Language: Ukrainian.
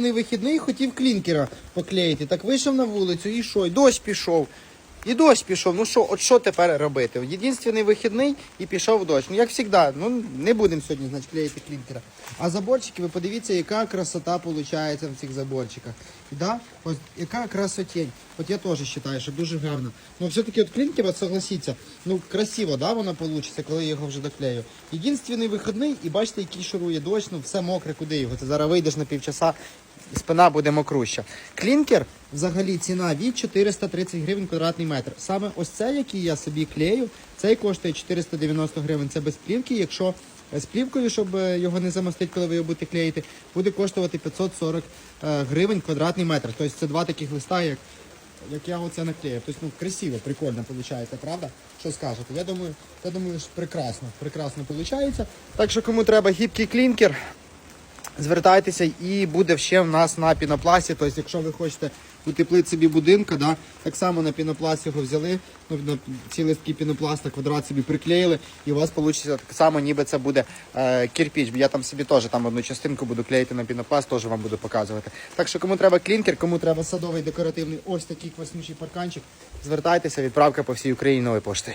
вихідний хотів клінкера поклеїти. Так вийшов на вулицю і що? Дощ пішов. І дощ пішов. Ну що, от що тепер робити? Єдинственний вихідний і пішов дощ. Ну як завжди, ну не будемо сьогодні значить, клеїти клінкера. А заборчики, ви подивіться, яка красота виходить в цих заборчиках. Да? Ось яка красотень. От я теж вважаю, що дуже гарно. Ну все-таки от клінкер, от согласіться, ну красиво, да, воно вийде, коли я його вже доклею. Єдинственний вихідний, і бачите, який шурує дощ, ну все мокре, куди його. Ти зараз вийдеш на півчаса, спина буде мокруща. Клінкер взагалі ціна від 430 гривень квадратний метр. Саме ось цей, який я собі клею, цей коштує 490 гривень. Це без плівки. Якщо з плівкою, щоб е, його не замостити, коли ви його будете клеїти, буде коштувати 540 е, гривень квадратний метр. Тобто це два таких листа, як, як я оце наклеїв. Тобто, ну, красиво, прикольно виходить, правда? Що скажете? Я думаю, я думаю, що прекрасно, прекрасно виходить. Так що кому треба гібкий клінкер, звертайтеся і буде ще в нас на пінопласті. Тобто, якщо ви хочете утеплити собі будинка, да, так само на пінопласт його взяли, ну, на ці листки пінопласта, квадрат собі приклеїли, і у вас вийде так само, ніби це буде е, кирпіч. Я там собі теж там одну частинку буду клеїти на пінопласт, теж вам буду показувати. Так що кому треба клінкер, кому треба садовий декоративний ось такий кваснючий парканчик, звертайтеся, відправка по всій Україні нової пошти.